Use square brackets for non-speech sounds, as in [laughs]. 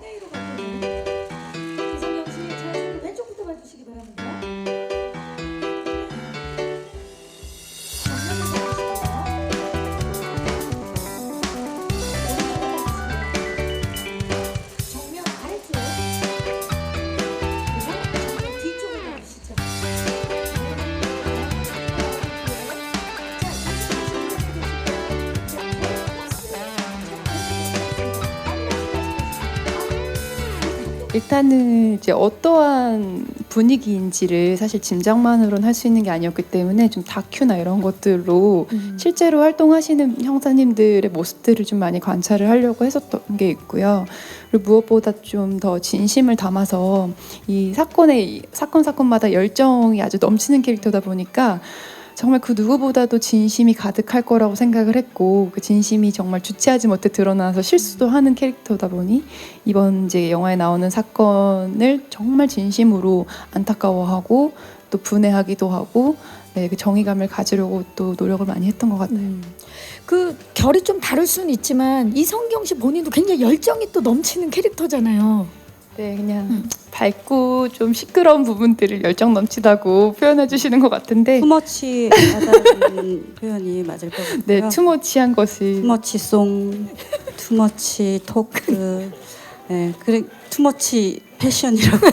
ね色が。 일단은 이제 어떠한 분위기인지를 사실 짐작만으로는 할 수 있는 게 아니었기 때문에 좀 다큐나 이런 것들로 음. 실제로 활동하시는 형사님들의 모습들을 좀 많이 관찰을 하려고 했었던 게 있고요. 그리고 무엇보다 좀 더 진심을 담아서 이 사건의 사건 사건마다 열정이 아주 넘치는 캐릭터다 보니까 정말 그 누구보다도 진심이 가득할 거라고 생각을 했고 그 진심이 정말 주체하지 못해 드러나서 실수도 하는 캐릭터다 보니 이번 이제 영화에 나오는 사건을 정말 진심으로 안타까워하고 또 분해하기도 하고 네, 그 정의감을 가지려고 또 노력을 많이 했던 것 같아요. 음. 그 결이 좀 다를 수는 있지만 이성경 씨 본인도 굉장히 열정이 또 넘치는 캐릭터잖아요. 네, 그냥 음. 밝고 좀 시끄러운 부분들을 열정 넘치다고 표현해 주시는 것 같은데 투머치 하다는 [laughs] 표현이 맞을 것 같고요. 네, 투머치한 것이 투머치 송, 투머치 토크, [laughs] 네, 그래 투머치 패션이라고